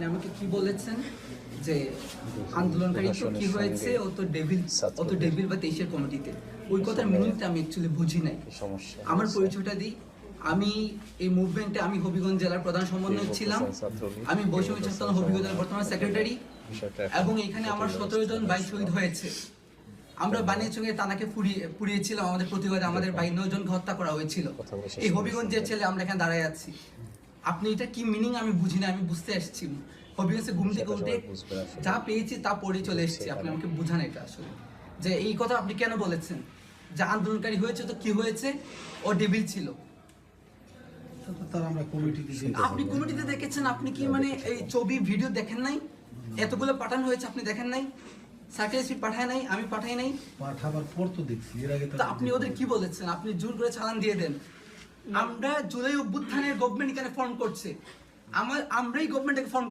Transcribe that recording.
আপনি আমাকে কি বলেছেন যে আন্দোলনকারী তো কি হয়েছে? সঙ্গে ও তো ডেভিল ও তো ডেভিল বা তেইশের কমিটিতে ওই কথার মিনিংটা আমি অ্যাকচুয়ালি বুঝি নাই। আমার পরিচয়টা দিই। আমি এই মুভমেন্টে আমি হবিগঞ্জ জেলার প্রধান সমন্বয়ক ছিলাম। আমি বৈষম্য ছাত্র হবিগঞ্জের বর্তমান সেক্রেটারি এবং এখানে আমার সতেরো জন ভাই শহীদ হয়েছে। আমরা বানিয়ে চঙ্গে তানাকে পুড়িয়ে পুড়িয়েছিলাম। আমাদের প্রতিবাদে আমাদের ভাই নয় জনকে হত্যা করা হয়েছিল। এই হবিগঞ্জের ছেলে আমরা এখানে দাঁড়ায় আছি। আপনি এটা কি মিনিং আমি বুঝি না আমি বুঝতে আসছি। হবিগঞ্জে ঘুম থেকে উঠে। যা পেয়েছি তা পড়ে চলে এসেছি। আপনি আমাকে বুঝান এটা আসলে। যে এই কথা আপনি কেন বলেছেন? যে আন্দোলনকারী হয়েছে তো কি হয়েছে? ও ডেবিল ছিল। কমিটিতে আপনি কমিটিতে দেখেছেন আপনি কি মানে এই ছবি ভিডিও দেখেন নাই? এতগুলো পাঠানো হয়েছে আপনি দেখেন নাই? সার্টিফিকেট পাঠায় নাই আমি পাঠাই নাই? পাঠাবার পর তো দেখছি এর আগে তা আপনি ওদের কি বলেছেন? আপনি জোর করে চালান দিয়ে দেন। আমরা জুলাই অভ্যুত্থানের গভর্নমেন্ট এখানে ফর্ম করছে। আমার আমরাই গভর্নমেন্টকে ফর্ম